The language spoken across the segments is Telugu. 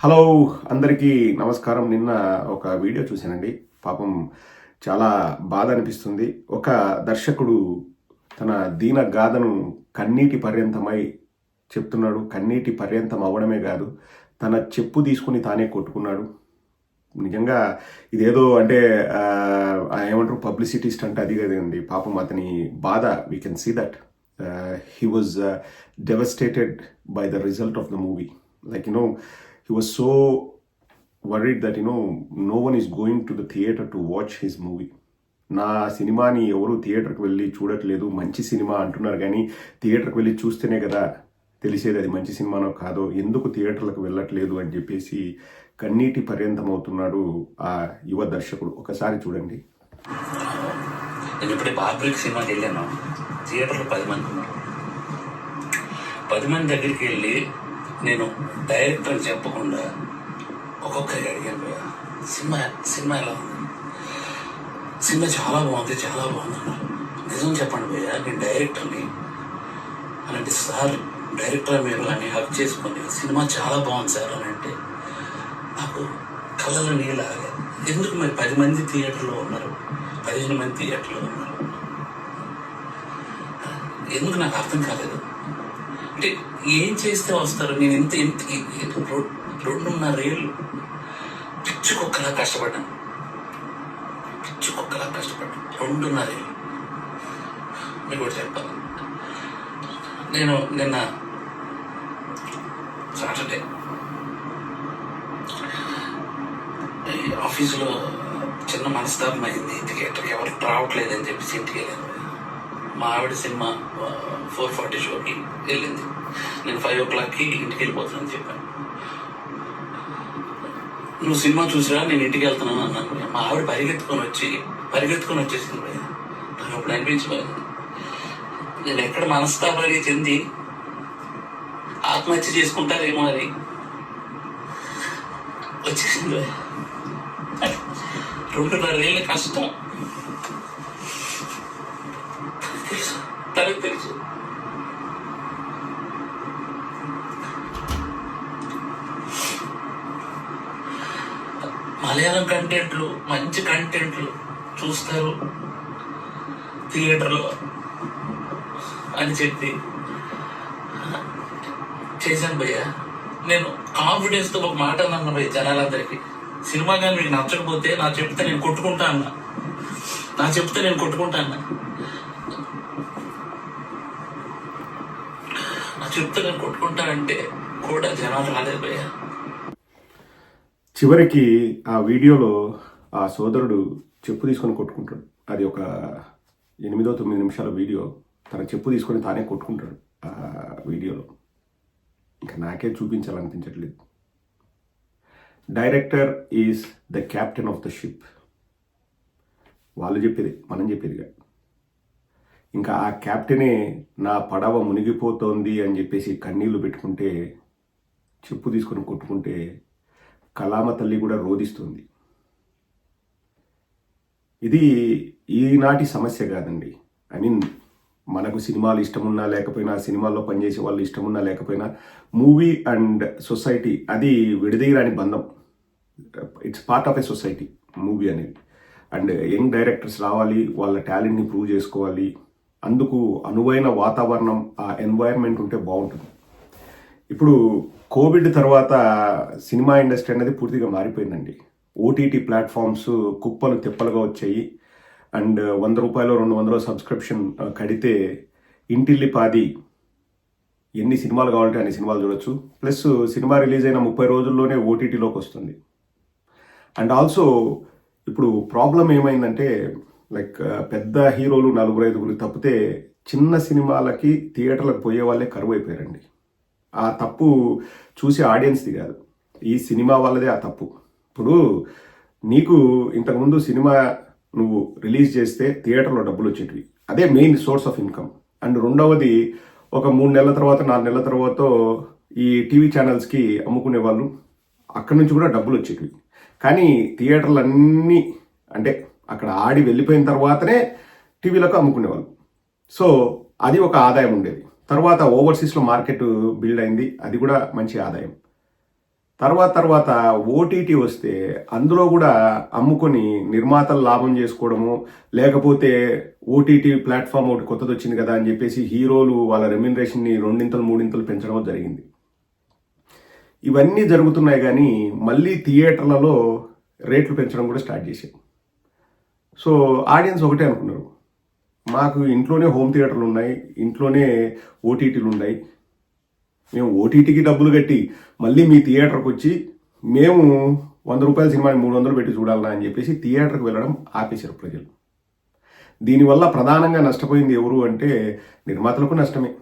హలో అందరికీ నమస్కారం. నిన్న ఒక వీడియో చూశానండి. పాపం చాలా బాధ అనిపిస్తుంది. ఒక దర్శకుడు తన దీన గాథను కన్నీటి పర్యంతమై చెప్తున్నాడు. కన్నీటి పర్యంతం అవ్వడమే కాదు తన చెప్పు తీసుకుని తానే కొట్టుకున్నాడు. నిజంగా ఇదేదో అంటే ఆ, ఏమంటారు పబ్లిసిటీస్ట్ అంటే అది కదండి. పాపం అతని బాధ we can see that he was devastated by the result of the movie like you know he was so worried that you know no one is going to the theatre to watch his movie నా సినిమాని ఎవరు థియేటర్కి వెళ్ళి చూడట్లేదు. మంచి సినిమా అంటున్నారు. కానీ థియేటర్కి వెళ్ళి చూస్తేనే కదా తెలిసేది అది మంచి సినిమానో కాదో. ఎందుకు థియేటర్లకు వెళ్ళట్లేదు అని చెప్పేసి కన్నీటి పర్యంతం అవుతున్నాడు ఆ యువ దర్శకుడు. ఒకసారి చూడండి. నేను ఇప్పుడే బాబ్రిక్ సినిమాకి వెళ్ళాను. థియేటర్లో పది మంది ఉన్నారు. పది మంది దగ్గరికి వెళ్ళి నేను డైరెక్టర్ అని చెప్పకుండా ఒక్కొక్కరికి అడిగాను సినిమా సినిమా ఎలా ఉంది? సినిమా చాలా బాగుంది చాలా బాగుంది అన్నారు. నిజం చెప్పండి భయ్యా నేను డైరెక్టర్ని అలాంటి సార్ డైరెక్టర్ మీరు అని హక్ చేసుకొని సినిమా చాలా బాగుంది సార్ అని అంటే నాకు కళ్ళలో నీళ్ళు ఆగాయి. ఎందుకు మరి పది మంది థియేటర్లో ఉన్నారు? పదిహేను మంది థియేటర్లో ఉన్నారు? ఎందుకు నాకు అర్థం కాలేదు? అంటే ఏం చేస్తే వస్తారు? నేను ఎంత ఎంత రొ- రెండున్నర ఏళ్ళు పిచ్చి కుక్కలా కష్టపడ్డాను. పిచ్చి కుక్కలా కష్టపడ్డాను. రెండున్నర ఏళ్ళు మీకు కూడా చెప్పాలి నేను నిన్న సాటర్డే ఆఫీసులో చిన్న మనస్తాపం అయింది. థియేటర్కి ఎవరు రావట్లేదని చెప్పేసి ఇంటికి వెళ్ళాను. మా ఆవిడ సినిమా ఫోర్ ఫార్టీ షోకి వెళ్ళింది. నేను ఫైవ్ ఓ క్లాక్కి ఇంటికి వెళ్ళిపోతున్నాను చెప్పాను. నువ్వు సినిమా చూసిరా నేను ఇంటికి వెళ్తున్నాను అన్నాను. మా ఆవిడ పరిగెత్తుకొని వచ్చి పరిగెత్తుకొని వచ్చేసింది భయ్యా. నాకు అప్పుడు అనిపించలేదు. నేను ఎక్కడ మనస్తాపరి చెంది ఆత్మహత్య చేసుకుంటారేమో అని వచ్చేసింది రెండున్నర ఏళ్ళ కష్టం. తనకు తెలుసు. మలయాళం కంటెంట్లు మంచి కంటెంట్లు చూస్తారు. థియేటర్లో అని చెప్పి చేశాను భయ్య. నేను కాన్ఫిడెన్స్తో ఒక మాట అన్నాను భయ్య జనాలందరికీ. సినిమా కానీ మీకు నచ్చకపోతే నా చెప్తే నేను కొట్టుకుంటా అన్నా. నా చెప్తే నేను కొట్టుకుంటా అన్నా. చెప్తాను చెప్తే కొట్టుకుంటా అంటే కూడా జనాలు రాలేదు చివరికి ఆ వీడియోలో ఆ సోదరుడు చెప్పు తీసుకొని కొట్టుకుంటాడు. అది ఒక ఎనిమిదో తొమ్మిది నిమిషాల వీడియో. తన చెప్పు తీసుకొని తానే కొట్టుకుంటాడు ఆ వీడియోలో. ఇంకా నాకే చూపించాలనిపించట్లేదు. Director is the captain of the ship వాళ్ళు చెప్పేది మనం చెప్పేది ఇంకా ఆ క్యాప్టెనే నా పడవ మునిగిపోతోంది అని చెప్పేసి కన్నీళ్ళు పెట్టుకుంటే చెప్పు తీసుకొని కొట్టుకుంటే కలామ తల్లి కూడా రోధిస్తుంది. ఇది ఈనాటి సమస్య కాదండి. ఐ మీన్ మనకు సినిమాలు ఇష్టమున్నా లేకపోయినా సినిమాల్లో పనిచేసే వాళ్ళు ఇష్టమున్నా లేకపోయినా మూవీ అండ్ సొసైటీ అది విడదీయరాని బంధం. It's part of a society movie అనేది. అండ్ యంగ్ డైరెక్టర్స్ రావాలి వాళ్ళ టాలెంట్ని ప్రూవ్ చేసుకోవాలి అందుకు అనువైన వాతావరణం ఆ ఎన్వైర్న్మెంట్ ఉంటే బాగుంటుంది. ఇప్పుడు కోవిడ్ తర్వాత సినిమా ఇండస్ట్రీ అనేది పూర్తిగా మారిపోయిందండి. ఓటీటీ ప్లాట్ఫామ్స్ కుప్పలు తిప్పలుగా వచ్చాయి. అండ్ వంద రూపాయలు రెండు వందల సబ్స్క్రిప్షన్ కడితే ఇంటిల్లి పాది ఎన్ని సినిమాలు కావాలంటే అన్ని సినిమాలు చూడొచ్చు. ప్లస్ సినిమా రిలీజ్ అయిన ముప్పై రోజుల్లోనే ఓటీటీలోకి వస్తుంది. అండ్ ఆల్సో ఇప్పుడు ప్రాబ్లం ఏమైందంటే లైక్ పెద్ద హీరోలు నలుగురు ఐదుగురు తప్పితే చిన్న సినిమాలకి థియేటర్లకు పోయే వాళ్ళే కరువు అయిపోయారండి. ఆ తప్పు చూసే ఆడియన్స్ది కాదు. ఈ సినిమా వాళ్ళదే ఆ తప్పు. ఇప్పుడు నీకు ఇంతకుముందు సినిమా నువ్వు రిలీజ్ చేస్తే థియేటర్లో డబ్బులు వచ్చేటివి. అదే main source of income. And రెండవది ఒక మూడు నెలల తర్వాత నాలుగు నెలల తర్వాత ఈ టీవీ ఛానల్స్కి అమ్ముకునే వాళ్ళు అక్కడి నుంచి కూడా డబ్బులు వచ్చేటివి. కానీ థియేటర్లు అన్నీ అంటే అక్కడ ఆడి వెళ్ళిపోయిన తర్వాతనే టీవీలకు అమ్ముకునేవాళ్ళు. సో అది ఒక ఆదాయం ఉండేది. తర్వాత ఓవర్సీస్లో మార్కెట్ బిల్డ్ అయింది. అది కూడా మంచి ఆదాయం. తర్వాత తర్వాత ఓటీటీ వస్తే అందులో కూడా అమ్ముకొని నిర్మాతలు లాభం చేసుకోవడము లేకపోతే ఓటీటీ ప్లాట్ఫామ్ ఒకటి కొత్తది వచ్చింది కదా అని చెప్పేసి హీరోలు వాళ్ళ రెమ్యునరేషన్ని రెండింతలు మూడింతలు పెంచడం జరిగింది. ఇవన్నీ జరుగుతున్నాయి కానీ మళ్ళీ థియేటర్లలో రేట్లు పెంచడం కూడా స్టార్ట్ చేశారు సో ఆడియన్స్ ఒకటే అనుకున్నారు. మాకు ఇంట్లోనే హోమ్ థియేటర్లు ఉన్నాయి ఇంట్లోనే ఓటీటీలు ఉన్నాయి. మేము ఓటీటీకి డబ్బులు కట్టి మళ్ళీ మీ థియేటర్కి వచ్చి మేము వంద రూపాయల సినిమాని మూడు వందలు పెట్టి చూడాలన్నా అని చెప్పేసి థియేటర్కి వెళ్ళడం ఆపేశారు ప్రజలు. దీనివల్ల ప్రధానంగా నష్టపోయింది ఎవరు అంటే నిర్మాతలకు నష్టమే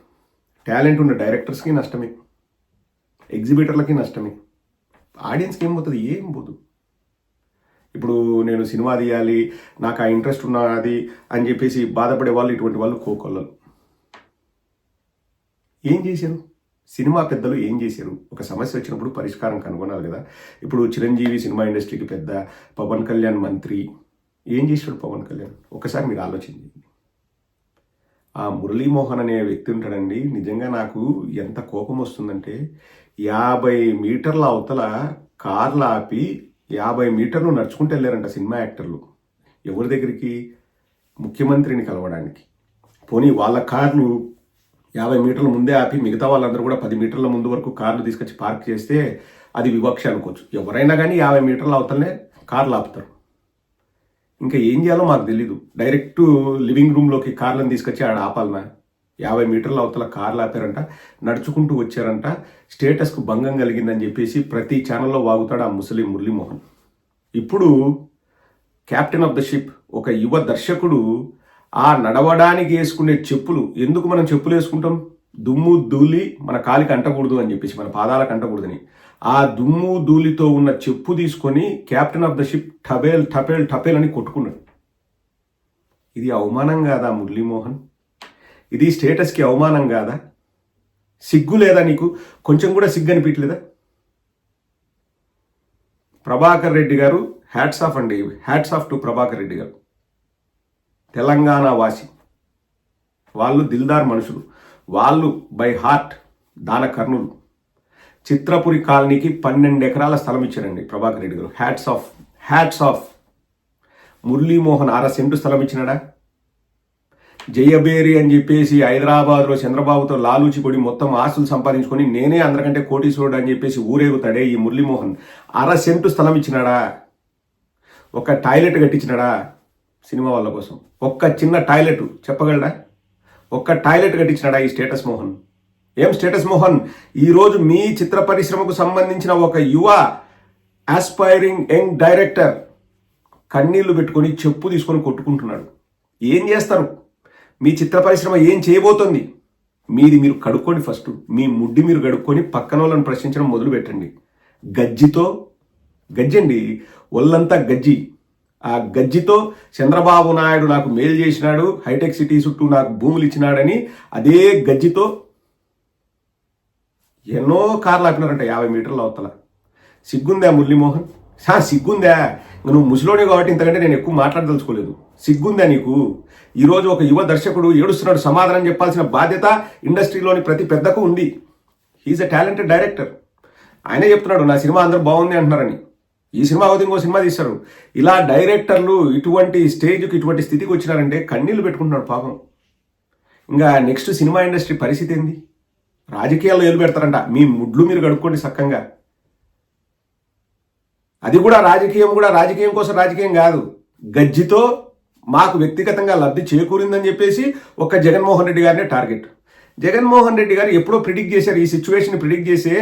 టాలెంట్ ఉన్న డైరెక్టర్స్కి నష్టమే ఎగ్జిబిటర్లకి నష్టమే. ఆడియన్స్కి ఏం పోతుంది? ఏం పోదు. ఇప్పుడు నేను సినిమా తీయాలి నాకు ఆ ఇంట్రెస్ట్ ఉన్నది అని చెప్పేసి బాధపడే వాళ్ళు ఇటువంటి వాళ్ళు కోకొల్లలు. ఏం చేశారు? సినిమా పెద్దలు ఏం చేశారు? ఒక సమస్య వచ్చినప్పుడు పరిష్కారం కనుగొనాలి కదా. ఇప్పుడు చిరంజీవి సినిమా ఇండస్ట్రీకి పెద్ద పవన్ కళ్యాణ్ మంత్రి. ఏం చేశాడు పవన్ కళ్యాణ్? ఒకసారి మీరు ఆలోచించండి. ఆ మురళీమోహన్ అనే వ్యక్తి ఉంటాడండి నిజంగా నాకు ఎంత కోపం వస్తుందంటే యాభై మీటర్ల అవతల కార్లు ఆపి యాభై మీటర్లు నడుచుకుంటూ వెళ్ళారంట సినిమా యాక్టర్లు. ఎవరి దగ్గరికి? ముఖ్యమంత్రిని కలవడానికి. పోనీ వాళ్ళ కార్లు యాభై మీటర్ల ముందే ఆపి మిగతా వాళ్ళందరూ కూడా పది మీటర్ల ముందు వరకు కార్లు తీసుకొచ్చి పార్క్ చేస్తే అది వివక్ష అనుకోవచ్చు. ఎవరైనా కానీ యాభై మీటర్ల అవతలనే కార్లు ఆపుతారు. ఇంకా ఏం చేయాలో మాకు తెలీదు. డైరెక్ట్ లివింగ్ రూమ్లోకి కార్లను తీసుకొచ్చి ఆడ ఆపాలనా? యాభై మీటర్ల అవతల కార్లు ఆపారంట నడుచుకుంటూ వచ్చారంట. స్టేటస్కు భంగం కలిగిందని చెప్పేసి ప్రతి ఛానల్లో వాగుతాడు ఆ ముసలి మురళీమోహన్. ఇప్పుడు కెప్టెన్ ఆఫ్ ద షిప్ ఒక యువ దర్శకుడు ఆ నడవడానికి వేసుకునే చెప్పులు ఎందుకు మనం చెప్పులు వేసుకుంటాం? దుమ్ము ధూళి మన కాలికి అంటకూడదు అని చెప్పేసి మన పాదాలకు అంటకూడదని. ఆ దుమ్ము ధూళితో ఉన్న చెప్పు తీసుకొని కెప్టెన్ ఆఫ్ ద షిప్ టబేల్ టపేల్ టపేల్ అని కొట్టుకున్నాడు. ఇది అవమానం కాదా మురళీమోహన్? ఇది స్టేటస్కి అవమానం కాదా? సిగ్గు లేదా నీకు? కొంచెం కూడా సిగ్గు అనిపించలేదా? ప్రభాకర్ రెడ్డి గారు హ్యాట్స్ ఆఫ్ అండి. Hats off to Prabhakar Reddy garu. Telangana వాసి. వాళ్ళు దిల్దార్ మనుషులు. వాళ్ళు బై హార్ట్ దాన కర్ణులు. చిత్రపురి కాలనీకి పన్నెండు ఎకరాల స్థలం ఇచ్చారండి Prabhakar Reddy garu. Hats off hats off Muralimohan అర సెంటు స్థలం ఇచ్చినాడా? జయబేరి అని చెప్పేసి హైదరాబాద్లో చంద్రబాబుతో లాలూచి కొడి మొత్తం ఆస్తులు సంపాదించుకొని నేనే అందరికంటే కోటీశ్వరుడు అని చెప్పేసి ఊరేగుతాడే ఈ మురళీమోహన్. అర సెంటు స్థలం ఇచ్చినాడా? ఒక టాయిలెట్ కట్టించినాడా సినిమా వాళ్ళ కోసం? ఒక్క చిన్న టాయిలెట్ చెప్పగలడా? ఒక్క టాయిలెట్ కట్టించినాడా ఈ స్టేటస్ మోహన్? ఏం స్టేటస్ మోహన్? ఈరోజు మీ చిత్ర పరిశ్రమకు సంబంధించిన ఒక యువ ఆస్పైరింగ్ యంగ్ డైరెక్టర్ కన్నీళ్ళు పెట్టుకొని చెప్పు తీసుకొని కొట్టుకుంటున్నాడు. ఏం చేస్తారు? మీ చిత్ర పరిశ్రమ ఏం చేయబోతోంది? మీది మీరు కడుక్కోండి ఫస్ట్. మీ ముడ్డి మీరు కడుక్కొని పక్కన వాళ్ళని ప్రశ్నించడం మొదలు పెట్టండి. గజ్జితో గజ్జండి ఒళ్ళంతా గజ్జి. ఆ గజ్జితో చంద్రబాబు నాయుడు నాకు మేలు చేసినాడు హైటెక్ సిటీ చుట్టూ నాకు భూములు ఇచ్చినాడని అదే గజ్జితో ఎన్నో కార్లు ఆపినారంట యాభై మీటర్ల అవతల. సిగ్గుందా మురళీమోహన్? సిగ్గుందా? నువ్వు ముసలోని కాబట్టి ఇంతకంటే నేను ఎక్కువ మాట్లాడదలుచుకోలేదు. సిగ్గుందా నీకు? ఈరోజు ఒక యువ దర్శకుడు ఏడుస్తున్నాడు సమాధానం చెప్పాల్సిన బాధ్యత ఇండస్ట్రీలోని ప్రతి పెద్దకు ఉంది. హీఈస్ ఎ టాలెంటెడ్ డైరెక్టర్ ఆయనే చెప్తున్నాడు నా సినిమా అందరూ బాగుంది అంటున్నారని. ఈ సినిమా అవుతుంది ఇంకో సినిమా తీస్తారు ఇలా డైరెక్టర్లు ఇటువంటి స్టేజ్కి ఇటువంటి స్థితికి వచ్చినారంటే కన్నీళ్ళు పెట్టుకుంటున్నాడు పాపం. ఇంకా నెక్స్ట్ సినిమా ఇండస్ట్రీ పరిస్థితి ఏంది? రాజకీయాల్లో ఏలు పెడతారంట. మీ ముడ్లు మీరు గడుక్కోండి సక్కంగా. అది కూడా రాజకీయం కూడా రాజకీయం కోసం రాజకీయం కాదు. గజ్జితో మాకు వ్యక్తిగతంగా లబ్ధి చేకూరిందని చెప్పేసి ఒక జగన్మోహన్ రెడ్డి గారినే టార్గెట్. జగన్మోహన్ రెడ్డి గారు ఎప్పుడో ప్రిడిక్ట్ చేశారు. ఈ సిచ్యువేషన్ ప్రిడిక్ట్ చేసే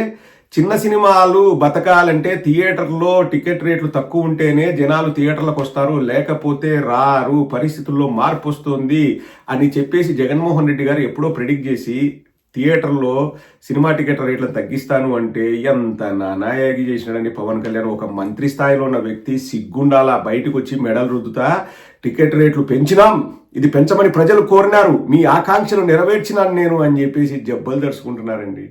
చిన్న సినిమాలు బతకాలంటే థియేటర్లో టికెట్ రేట్లు తక్కువ ఉంటేనే జనాలు థియేటర్లకు వస్తారు. లేకపోతే రారు పరిస్థితుల్లో మార్పు వస్తుంది అని చెప్పేసి జగన్మోహన్ రెడ్డి గారు ఎప్పుడో ప్రిడిక్ట్ చేసి థియేటర్లో సినిమా టికెట్ రేట్లను తగ్గిస్తాను అంటే ఎంత నానాయాగి చేసినాడండి పవన్ కళ్యాణ్. ఒక మంత్రి స్థాయిలో ఉన్న వ్యక్తి సిగ్గుండాలా బయటకు వచ్చి మెడల్ రుద్దుతా? టికెట్ రేట్లు పెంచినాం. ఇది పెంచమని ప్రజలు కోరినారు. మీ ఆకాంక్షలు నెరవేర్చినాను నేను అని చెప్పేసి జబ్బలు దర్చుకుంటున్నారండి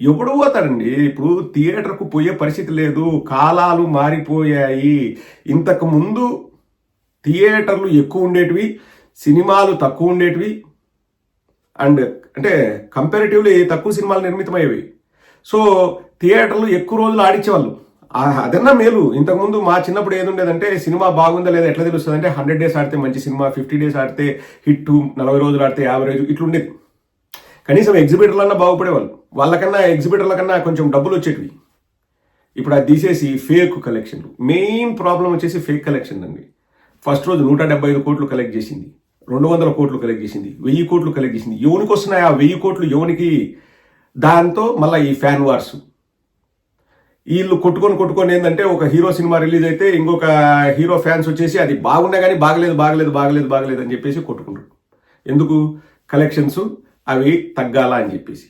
ఎప్పుడు పోతాడండి ఇప్పుడు థియేటర్కు పోయే పరిస్థితి లేదు. కాలాలు మారిపోయాయి. ఇంతకు ముందు థియేటర్లు ఎక్కువ ఉండేటివి సినిమాలు తక్కువ ఉండేటివి. అండ్ అంటే కంపారిటివ్లీ తక్కువ సినిమాలు నిర్మితమయ్యేవి. సో థియేటర్లు ఎక్కువ రోజులు ఆడించేవాళ్ళు అదన్నా మేలు. ఇంతకుముందు మా చిన్నప్పుడు ఏది ఉండేదంటే సినిమా బాగుందా లేదా ఎట్లా తెలుస్తుంది అంటే హండ్రెడ్ డేస్ ఆడితే మంచి సినిమా ఫిఫ్టీ డేస్ ఆడితే హిట్ నలభై రోజులు ఆడితే యావరేజ్ ఇట్లుండేది. కనీసం ఎగ్జిబిటర్లన్నా బాగుపడేవాళ్ళు. వాళ్ళకన్నా ఎగ్జిబిటర్ల కన్నా కొంచెం డబ్బులు వచ్చేటివి. ఇప్పుడు అది తీసేసి ఫేక్ కలెక్షన్లు మెయిన్ ప్రాబ్లం వచ్చేసి ఫేక్ కలెక్షన్ అండి ఫస్ట్ రోజు నూట డెబ్బై ఐదు కోట్లు కలెక్ట్ చేసింది. రెండు వందల కోట్లు కలెక్ట్ చేసింది వెయ్యి కోట్లు కలెక్ట్ చేసింది వస్తున్నాయి ఆ వెయ్యి కోట్లు యువనికి దాంతో మళ్ళీ ఈ ఫ్యాన్ వార్స్. వీళ్ళు కొట్టుకొని కొట్టుకొని ఏంటంటే ఒక హీరో సినిమా రిలీజ్ అయితే ఇంకొక హీరో ఫ్యాన్స్ వచ్చేసి అది బాగున్నా కానీ బాగలేదు బాగలేదు బాగలేదు బాగలేదు అని చెప్పేసి కొట్టుకుంటారు. ఎందుకు? కలెక్షన్స్ అవి తగ్గాల అని చెప్పేసి.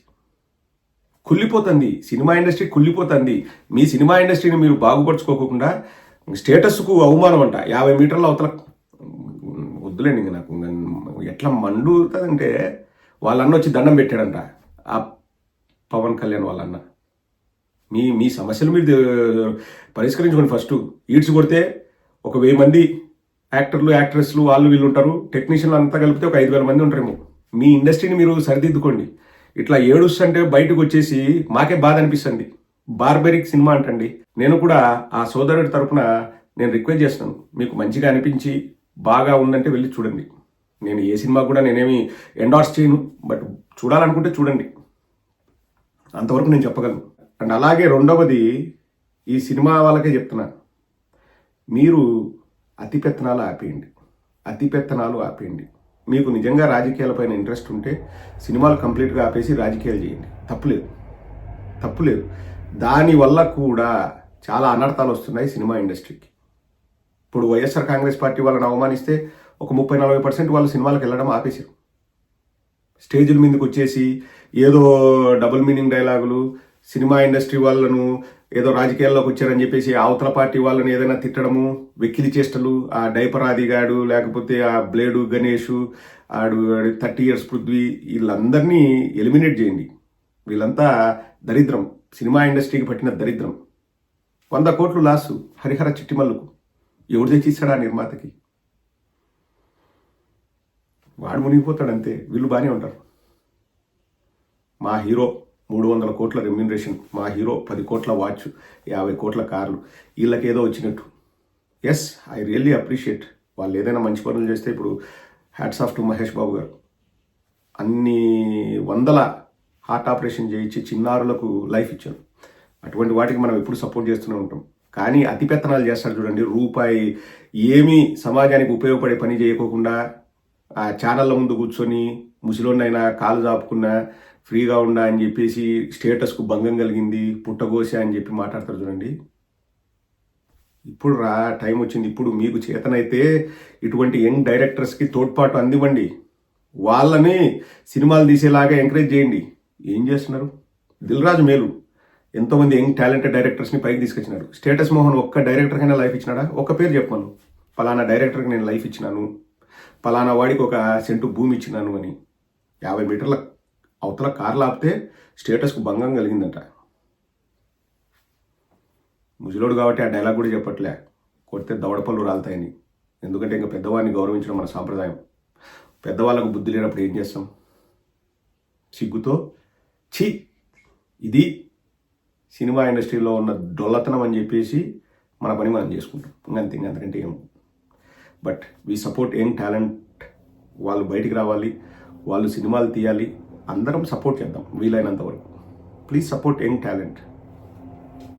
కుళ్ళిపోతుంది సినిమా ఇండస్ట్రీ కుళ్ళిపోతుంది. మీ సినిమా ఇండస్ట్రీని మీరు బాగుపరుచుకోకుండా స్టేటస్కు అవమానం అంట. యాభై మీటర్ల అవతల వద్దులేండి ఇంక నాకు. ఎట్లా మండుతుందంటే వాళ్ళన్న వచ్చి దండం పెట్టాడంట. ఆ పవన్ కళ్యాణ్ వాళ్ళన్న. మీ మీ సమస్యలు మీరు పరిష్కరించుకోండి ఫస్ట్. ఈడ్స్ కొడితే ఒక వెయ్యి మంది యాక్టర్లు యాక్ట్రెస్లు వాళ్ళు వీళ్ళు ఉంటారు. టెక్నీషియన్లు అంతా కలిపితే ఒక ఐదు వేల మంది ఉంటారేమో. మీ ఇండస్ట్రీని మీరు సరిదిద్దుకోండి. ఇట్లా ఏడుస్తుంటే బయటకు వచ్చేసి మాకే బాధ అనిపిస్తుంది. బార్బెరిక్ సినిమా అంటండి. నేను కూడా ఆ సోదరుడి తరపున నేను రిక్వెస్ట్ చేస్తున్నాను. మీకు మంచిగా అనిపించి బాగా ఉందంటే వెళ్ళి చూడండి. నేను ఏ సినిమా కూడా నేనేమి ఎండార్స్ చేయను బట్ చూడాలనుకుంటే చూడండి. అంతవరకు నేను చెప్పగలను. అండ్ అలాగే రెండవది ఈ సినిమా వాళ్ళకే చెప్తున్నాను మీరు అతి పెత్తనాలు ఆపేయండి. అతి పెత్తనాలు ఆపేయండి. మీకు నిజంగా రాజకీయాలపైన ఇంట్రెస్ట్ ఉంటే సినిమాలు కంప్లీట్గా ఆపేసి రాజకీయాలు చేయండి. తప్పులేదు తప్పులేదు దానివల్ల కూడా చాలా అనర్థాలు వస్తున్నాయి సినిమా ఇండస్ట్రీకి ఇప్పుడు వైఎస్ఆర్ కాంగ్రెస్ పార్టీ వాళ్ళని అవమానిస్తే ఒక ముప్పై నలభై పర్సెంట్ వాళ్ళు సినిమాలకు వెళ్ళడం ఆపేశారు. స్టేజుల మీదకి వచ్చేసి ఏదో డబుల్ మీనింగ్ డైలాగులు సినిమా ఇండస్ట్రీ వాళ్ళను ఏదో రాజకీయాల్లోకి వచ్చారని చెప్పేసి అవతల పార్టీ వాళ్ళని ఏదైనా తిట్టడము వెక్కిలి చేష్టలు ఆ డైపర్ ఆదిగాడు లేకపోతే ఆ బ్లేడు గణేష్ ఆడు థర్టీ ఇయర్స్ పృథ్వీ వీళ్ళందరినీ ఎలిమినేట్ చేయండి. వీళ్ళంతా దరిద్రం. సినిమా ఇండస్ట్రీకి పట్టిన దరిద్రం. వంద కోట్లు లాసు హరిహర చిట్టిమల్లుకు. ఎవరు తెచ్చిస్తాడు ఆ నిర్మాతకి? వాడు మునిగిపోతాడు అంతే వీళ్ళు బాగానే ఉంటారు. మా హీరో మూడు వందల కోట్ల రెమ్యూనరేషన్ మా హీరో పది కోట్ల వాచ్ యాభై కోట్ల కార్లు వీళ్ళకి ఏదో వచ్చినట్టు. ఎస్ ఐ రియల్లీ అప్రిషియేట్ వాళ్ళు ఏదైనా మంచి పనులు చేస్తే ఇప్పుడు hats off to Mahesh Babu garu. అన్ని వందల హార్ట్ ఆపరేషన్ చేయించి చిన్నారులకు లైఫ్ ఇచ్చారు. అటువంటి వాటికి మనం ఎప్పుడు సపోర్ట్ చేస్తూనే ఉంటాం. కానీ అతి పెత్తనాలు చేస్తాడు చూడండి. రూపాయి ఏమీ సమాజానికి ఉపయోగపడే పని చేయకోకుండా ఆ ఛానళ్ళ ముందు కూర్చొని ముసలోన్నైనా కాలు దాపుకున్నా ఫ్రీగా ఉండా అని చెప్పేసి స్టేటస్కు భంగం కలిగింది పుట్టగోసే అని చెప్పి మాట్లాడతారు చూడండి. ఇప్పుడు రా టైం వచ్చింది. ఇప్పుడు మీకు చేతనైతే ఇటువంటి యంగ్ డైరెక్టర్స్కి తోడ్పాటు అందివ్వండి. వాళ్ళని సినిమాలు తీసేలాగా ఎంకరేజ్ చేయండి. ఏం చేస్తున్నారు? దిల్ రాజు మేలు. ఎంతోమంది యంగ్ టాలెంటెడ్ డైరెక్టర్స్ని పైకి తీసుకొచ్చినాడు స్టేటస్ మోహన్ ఒక్క డైరెక్టర్కైనా లైఫ్ ఇచ్చినాడా? ఒక పేరు చెప్పాను పలానా డైరెక్టర్కి నేను లైఫ్ ఇచ్చినాను. పలానా వాడికి ఒక సెంటు భూమి ఇచ్చినాను అని. యాభై మీటర్ల అవతల కార్లు ఆపితే స్టేటస్కు భంగం కలిగిందంట. ముసలోడు కాబట్టి ఆ డైలాగ్ కూడా చెప్పట్లే. కొడితే దవడపళ్ళు రాలుతాయని. ఎందుకంటే ఇంకా పెద్దవాడిని గౌరవించడం మన సాంప్రదాయం. పెద్దవాళ్ళకు బుద్ధి లేనప్పుడు ఏం చేస్తాం? సిగ్గుతో ఛీ ఇది సినిమా ఇండస్ట్రీలో ఉన్న డొల్లతనం అని చెప్పేసి మన పని మనం చేసుకుంటాం. ఇంకంతే ఇంకంతకంటే ఏం. But we support young talent. వాళ్ళు బయటికి రావాలి వాళ్ళు సినిమాలు తీయాలి. అందరం సపోర్ట్ చేద్దాం వీలైనంత వరకు. Please support young talent.